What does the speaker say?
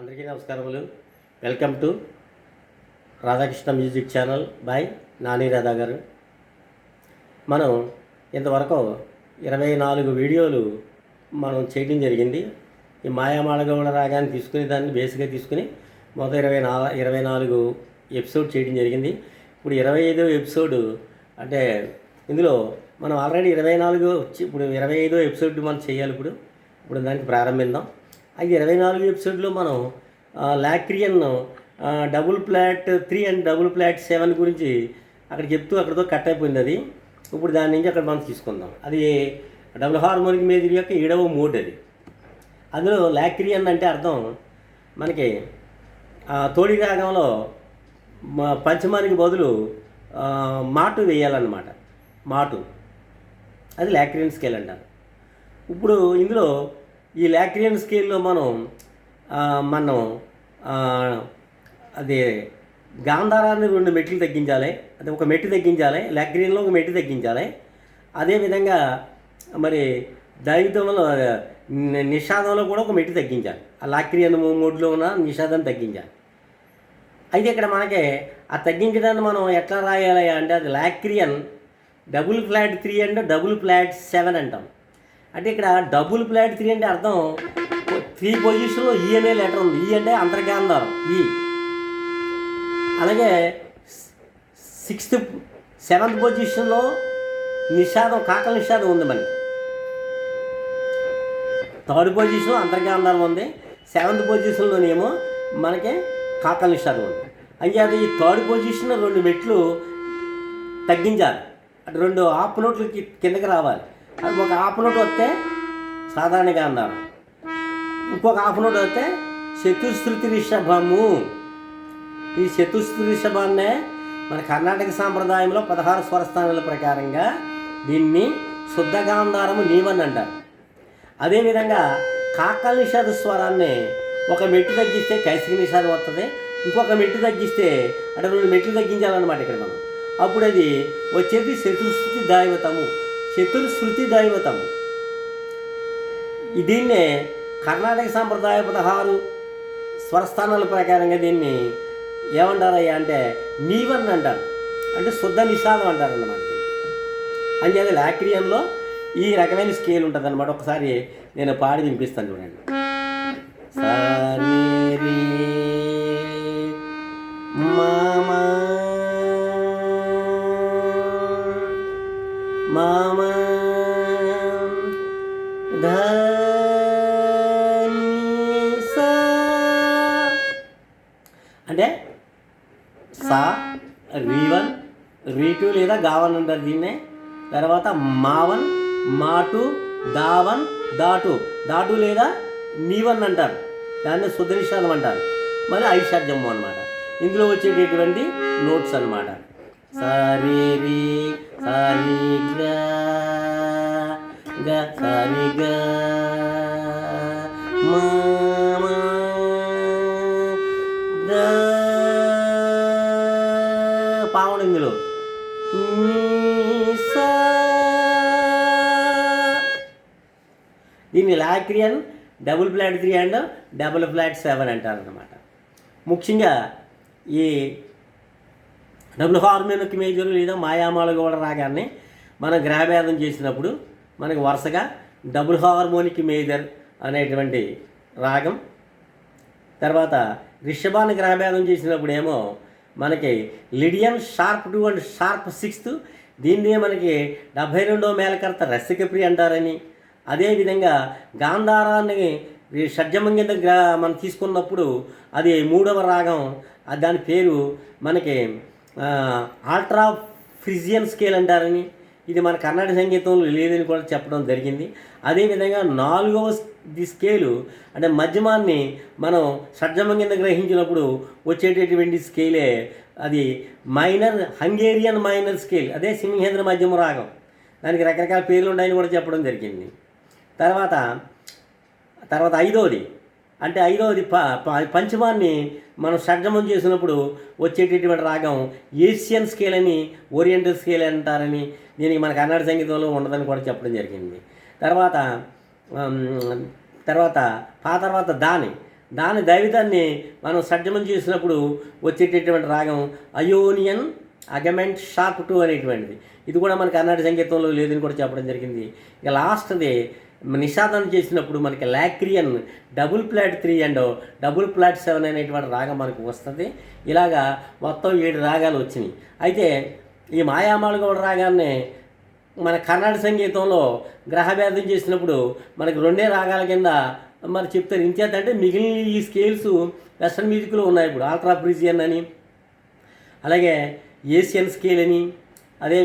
అందరికీ నమస్కారములు. Welcome to Radhakrishna music channel by Nani Radha garu. మనం ఇంతవరకు ఇరవై నాలుగు వీడియోలు మనం చేయడం జరిగింది. ఈ మాయామాళగౌడ రాగాన్ని తీసుకుని దాన్ని బేస్గా తీసుకుని మొదటి ఇరవై నాలుగు ఇరవై నాలుగు ఎపిసోడ్ చేయడం జరిగింది. ఇప్పుడు ఇరవై ఐదో ఎపిసోడ్ అంటే ఇందులో మనం ఆల్రెడీ ఇరవై నాలుగు వచ్చి ఇప్పుడు ఇరవై ఐదో ఎపిసోడ్ మనం చేయాలి ఇప్పుడు. ఇప్పుడు దానికి ప్రారంభిద్దాం. అయితే ఇరవై నాలుగు ఎపిసోడ్లో మనం Locrian double flat three and double flat seven గురించి అక్కడ చెప్తూ అక్కడతో కట్ అయిపోయింది అది. ఇప్పుడు దాని నుంచి అక్కడ మనం తీసుకుందాం. అది డబుల్ హార్మోనిక్ మేజర్ యొక్క ఏడవ మోడ్ అది. అందులో లాక్రియన్ అంటే అర్థం మనకి తోడి రాగంలో పంచమానికి బదులు మాటు వేయాలన్నమాట. మాటు. అది లాక్రియన్ స్కేల్ అంటారు. ఇప్పుడు ఇందులో ఈ లాక్రియన్ స్కేల్లో మనం మనం అది గాంధారాన్ని రెండు మెట్లు తగ్గించాలి. అది ఒక మెట్టు తగ్గించాలి లాక్రియన్లో ఒక మెట్టు తగ్గించాలి. అదేవిధంగా మరి దైవితంలో నిషాదంలో కూడా ఒక మెట్టు తగ్గించాలి. ఆ లాక్రియన్ మోడ్లో ఉన్న నిషాదం తగ్గించాలి. అయితే ఇక్కడ మనకి ఆ తగ్గించడాన్ని మనం ఎట్లా రాయాలి అంటే అది Locrian double flat three and double flat seven అంటాం. అంటే ఇక్కడ డబుల్ ప్లాట్ త్రీ అంటే అర్థం. త్రీ పొజిషన్లో ఈ అనే లెటర్ ఉంది. ఈ అంటే అంతర్గాంధారం. ఈ. అలాగే సిక్స్త్ సెవెంత్ పొజిషన్లో నిషాదం కాకల నిషాదం ఉంది మనకి. థర్డ్ పొజిషన్లో అంతర్గాంధారం ఉంది. సెవెంత్ పొజిషన్లోనేమో మనకి కాకల నిషాదం ఉంది. అంచేత ఈ థర్డ్ పొజిషన్ రెండు మెట్లు తగ్గించాలి. రెండు హాఫ్ నోట్లు కిందకి రావాలి. అది ఒక హాఫ్ నోట్ వస్తే సాధారణ గాంధారం ఇంకొక హాఫ్ నోట్ వస్తే చతుశ్రుతి రిషభము. ఈ చతుశ్రుతి రిషభాన్నే మన కర్ణాటక సాంప్రదాయంలో పదహారు స్వరస్థానాల ప్రకారంగా దీన్ని శుద్ధ గాంధారము నీవని అంటారు. అదేవిధంగా కాకల నిషాద స్వరాన్ని ఒక మెట్టు తగ్గిస్తే కైసిక నిషాదం వస్తుంది ఇంకొక మెట్టు తగ్గిస్తే అంటే రెండు మెట్లు తగ్గించాలన్నమాట ఇక్కడ మనం. అప్పుడు అది వచ్చేది చతుశ్రుతి దైవతము. చతుర్శృతి దైవతం దీన్నే కర్ణాటక సాంప్రదాయ పదహారు స్వరస్థానాల ప్రకారంగా దీన్ని ఏమంటారయ్యా అంటే నీవన్ అంటారు అంటే శుద్ధ నిషాదం అంటారు అన్నమాట అంచేది లాక్రియంలో ఈ రకమైన స్కేల్ ఉంటుంది అనమాట ఒకసారి నేను పాడి వినిపిస్తాను చూడండి. సారీ మామా అంటే సా రీ టు లేదా గావన్ అంటారు దీన్నే. తర్వాత మావన్ మాటు దావన్ దాటు. దాటు లేదా నీవన్ అంటారు. దాన్ని సుదృశాలం అంటారు. మరి ఐషాద్యము అనమాట ఇందులో వచ్చేటటువంటి నోట్స్ అన్నమాట. సరి రి సరి గ సరి గ. ఇందులో? దీన్ని Locrian double flat three and double flat seven అంటారు అనమాట ముఖ్యంగా ఈ డబుల్ హార్మోనిక్ మేజర్ లేదా మాయామాల కూడా రాగాన్ని మనం గ్రహభేదం చేసినప్పుడు మనకి వరుసగా డబుల్ హార్మోనిక్ మేజర్ అనేటువంటి రాగం. తర్వాత రిషభాన్ని గ్రహభేదం చేసినప్పుడు ఏమో మనకి Lydian sharp two and sharp sixth. దీన్నే మనకి డెబ్భై రెండో మేలకర్త రసికప్రి అంటారని. అదేవిధంగా గాంధారాన్ని షడ్జమం కింద మనం తీసుకున్నప్పుడు అది మూడవ రాగం. దాని పేరు మనకి ఆల్ట్రా ఫ్రిజియన్ స్కేల్ అంటారని. ఇది మన కర్ణాటక సంగీతంలో లేదని కూడా చెప్పడం జరిగింది. అదేవిధంగా నాలుగవ ది స్కేలు అంటే మధ్యమాన్ని మనం షడ్జమం కింద గ్రహించినప్పుడు వచ్చేటటువంటి స్కేలే అది మైనర్ హంగేరియన్ మైనర్ స్కేల్ అదే సింహేంద్ర మధ్యమ రాగం. దానికి రకరకాల పేర్లు ఉన్నాయని కూడా చెప్పడం జరిగింది. తర్వాత తర్వాత ఐదవది అంటే ఐదవది ప ప- పంచమాన్ని మనం షడ్జమం చేసినప్పుడు వచ్చేటటువంటి రాగం ఏషియన్ స్కేల్ అని ఓరియంటల్ స్కేల్ అంటారని దీనికి మన కన్నడ సంగీతంలో ఉండదని కూడా చెప్పడం జరిగింది. తర్వాత తర్వాత ఆ తర్వాత దాని దాని దైవితాన్ని మనం సడ్జమం చేసినప్పుడు వచ్చేటటువంటి రాగం అయోనియన్ అగమెంట్ షార్ప్ టూ అనేటువంటిది. ఇది కూడా మన కర్ణాటక సంగీతంలో లేదని కూడా చెప్పడం జరిగింది. ఇక లాస్ట్ది నిషాదం చేసినప్పుడు మనకి Locrian double flat three and double flat seven అనేటువంటి రాగం మనకు వస్తుంది. ఇలాగా మొత్తం ఏడు రాగాలు వచ్చినాయి. అయితే ఈ మాయామాళగౌడ రాగాన్ని మన కర్ణాటక సంగీతంలో గ్రహభేదం చేసినప్పుడు మనకి రెండే రాగాల కింద మరి చెప్తారు. ఇంచేత అంటే మిగిలిన ఈ స్కేల్స్ వెస్ట్రన్ మ్యూజిక్లో ఉన్నాయి ఇప్పుడు. ఆల్ట్రా ప్రిజియన్ అని అలాగే ఏషియన్ స్కేల్ అని అదే